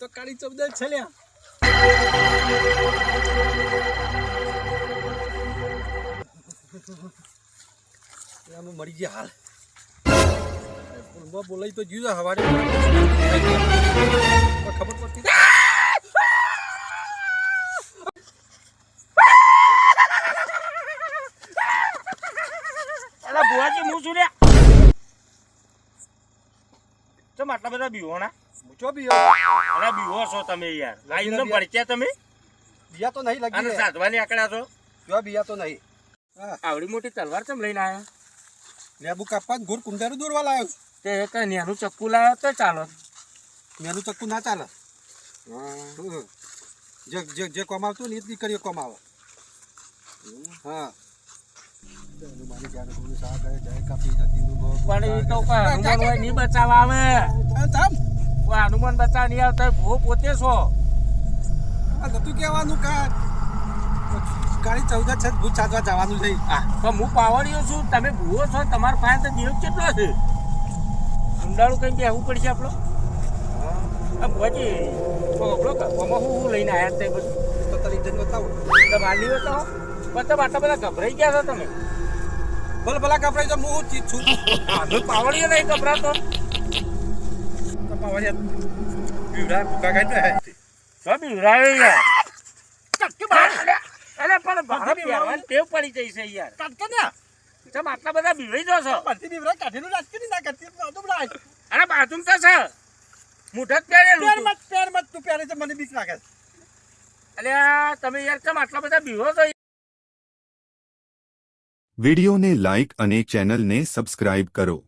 તો કાળી ચૌદસ છલ્યા લ્યા. આમાં મરી ગયા હાલ. ફૂલમાં બોલાઈ તો જીવ હવારે. ખબર પડતી? બુઆજી હું છું લ્યા? ચમ આટલા બધા બીહોણા? મૂચો બીઓ. અલા બીહો છો તમે યાર. આ એમને ભડક્યા તમે? બીયા તો નહીં લાગી અને સાધવાની આકડા છો? જો બીયા તો નહીં. આવડી મોટી તલવાર કેમ લઈને આયા? લેબુ કાપવા ઘોર કુંડારું દોરવા લાવ્યો તે કઈ નેનું ચક્કુ લાવ્યો તો ચાલો. નેનું ચક્કુ ના ચાલે. જે જે જે કમાવતો ને એ જ દીકરીઓ કમાવો હા. પણ એ તો હનુમાન હોય નહીં બચાવવા આવે. હનુમાન બચાવવા નહીં આવતા ભૂ પોતે છો. આ નતું કહેવાનું કા કાળી ચૌદ છે ભૂત સાધવા જવાનું છે. હા તો હું પાવડિયો છું તમે ભૂવો છો તમારા પાસે તો દેવ કેટલો છે? ઊંડાળું કઈ બેહવું પડશે આપણો? ભુવાજી આપણો કપમાં હું હું લઈને આવ્યા તે બધું? તો તારી જન્મ બતાવો. તમે આલી તો તમે આટલા બધા ગભરાઈ ગયા છો તમે. ભલે ભલા ગભરાઈ જાઓ હું ચીજ છું. આનો પાવડીયો નહીં ગભરાતો. કપાવા પીવડા ભૂકા કાઢી હે તો બીવરાયો યાર અરે પણ બહાર પહેરવાની ટેવ પડી જઈ છે યાર કાઢ ને તમે આટલા બધા બીવાઈ જો છો બધી પીવડા કાઢેલું રાજકીય ના કરતી તો બડા અરે બાજુમ તો છે મુઠત પહેરેલું પેર મત પેર મત તું પહેરે છે મને બીક લાગે અલે અલ્યા તમે યાર કેમ આટલા બધા બીવો છો વિડિયોને લાઇક અને ચેનલને સબસ્ક્રાઇબ કરો.